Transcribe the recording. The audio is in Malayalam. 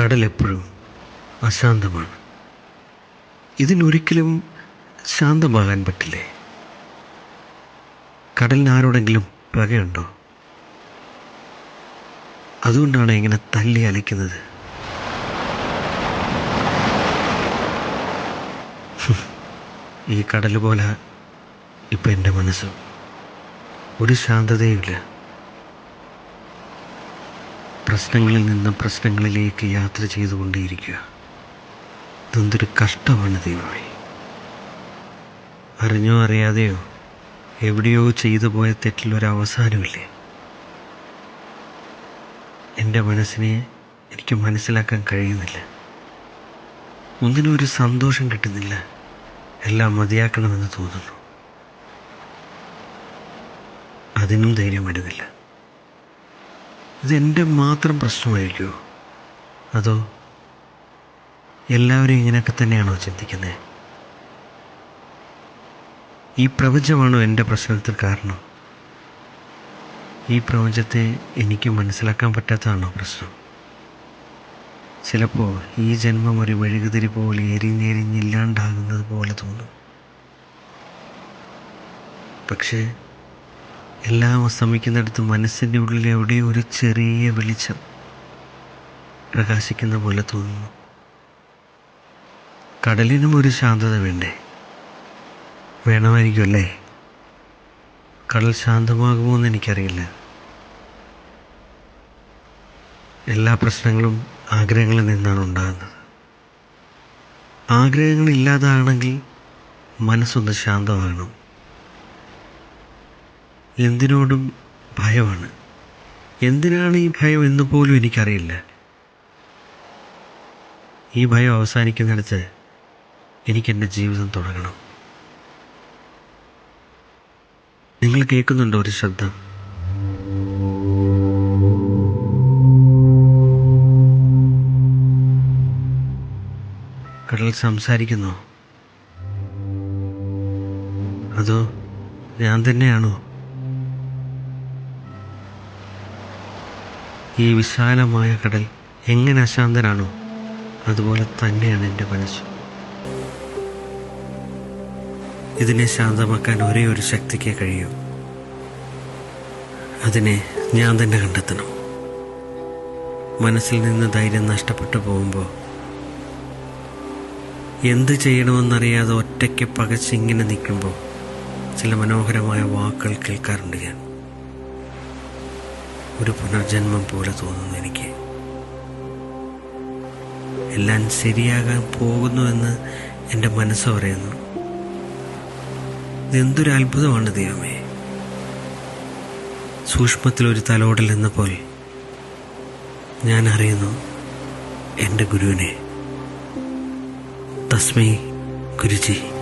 കടൽ എപ്പോഴും അശാന്തമാണ്. ഇതിനൊരിക്കലും ശാന്തമാകാൻ പറ്റില്ലേ? കടലിന് ആരോടെങ്കിലും പകയുണ്ടോ? അതുകൊണ്ടാണ് ഇങ്ങനെ തല്ലി അലയ്ക്കുന്നത്. ഈ കടൽ പോലെ ഇപ്പം എന്റെ മനസ്സ് ഒരു ശാന്തതയുമില്ല. പ്രശ്നങ്ങളിൽ നിന്ന് പ്രശ്നങ്ങളിലേക്ക് യാത്ര ചെയ്തുകൊണ്ടേയിരിക്കുക. ഇതെന്തൊരു കഷ്ടമാണ് ദൈവമേ. അറിഞ്ഞോ അറിയാതെയോ എവിടെയോ ചെയ്തു പോയ തെറ്റിലൊരു അവസാനമില്ലേ? എന്റെ മനസ്സിനെ എനിക്ക് മനസ്സിലാക്കാൻ കഴിയുന്നില്ല. ഒന്നിനും ഒരു സന്തോഷം കിട്ടുന്നില്ല. എല്ലാം മതിയാക്കണമെന്ന് തോന്നുന്നു. അതിനും ധൈര്യം വരുന്നില്ല ഇതെന്റെ മാത്രം പ്രശ്നമായിരിക്കുമോ അതോ എല്ലാവരും ഇങ്ങനെയൊക്കെ തന്നെയാണോ ചിന്തിക്കുന്നത് ഈ പ്രപഞ്ചമാണോ എന്റെ പ്രശ്നത്തിൽ കാരണം? ഈ പ്രപഞ്ചത്തെ എനിക്ക് മനസ്സിലാക്കാൻ പറ്റാത്തതാണോ പ്രശ്നം? ചിലപ്പോൾ ഈ ജന്മം ഒരു മെഴുകുതിരി പോലെ എരിഞ്ഞെരിഞ്ഞില്ലാണ്ടാകുന്നത് പോലെ തോന്നും. പക്ഷേ എല്ലാം അസ്തമിക്കുന്നിടത്ത് മനസ്സിന്റെ ഉള്ളിൽ എവിടെയോ ഒരു ചെറിയ വെളിച്ചം പ്രകാശിക്കുന്ന പോലെ തോന്നുന്നു. കടലിനും ഒരു ശാന്തത വേണ്ടേ? വേണമായിരിക്കും അല്ലേ? കടൽ ശാന്തമാകുമോ എന്ന് എനിക്കറിയില്ല. എല്ലാ പ്രശ്നങ്ങളും ആഗ്രഹങ്ങളിൽ നിന്നാണ് ഉണ്ടാകുന്നത്. ആഗ്രഹങ്ങൾ ഇല്ലാതാണെങ്കിൽ മനസ്സൊന്ന് ശാന്തമാകണം. എന്തിനോടും ഭയമാണ്. എന്തിനാണ് ഈ ഭയം എന്ന് പോലും എനിക്കറിയില്ല. ഈ ഭയം അവസാനിക്കുന്നിടത്ത് എനിക്കെന്റെ ജീവിതം തുടങ്ങണം. നിങ്ങൾ കേൾക്കുന്നുണ്ടോ ഒരു ശബ്ദം? കടൽ സംസാരിക്കുന്നു? അതോ ഞാൻ തന്നെയാണോ? ഈ വിശാലമായ കടൽ എങ്ങനെ അശാന്തനാണോ അതുപോലെ തന്നെയാണ് എന്റെ മനസ്സ്. ഇതിനെ ശാന്തമാക്കാൻ ഒരേ ഒരു ശക്തിക്ക് കഴിയൂ. അതിനെ ഞാൻ തന്നെ കണ്ടെത്തണം. മനസ്സിൽ നിന്ന് ധൈര്യം നഷ്ടപ്പെട്ടു പോകുമ്പോൾ എന്ത് ചെയ്യണമെന്നറിയാതെ ഒറ്റയ്ക്ക് പകച്ചിങ്ങനെ നിൽക്കുമ്പോൾ ചില മനോഹരമായ വാക്കുകൾ കേൾക്കാറുണ്ട് ഞാൻ. ഒരു പുനർജന്മം പോലെ തോന്നുന്നു എനിക്ക്. എല്ലാം ശരിയാകാൻ പോകുന്നുവെന്ന് എന്റെ മനസ്സ് പറയുന്നു. ഇതെന്തൊരു അത്ഭുതമാണ് ദൈവമേ. സൂക്ഷ്മത്തിലൊരു തലോടൽ എന്ന പോലെ ഞാൻ അറിയുന്നു എന്റെ ഗുരുവിനെ. തസ്മൈ ഗുരുജി.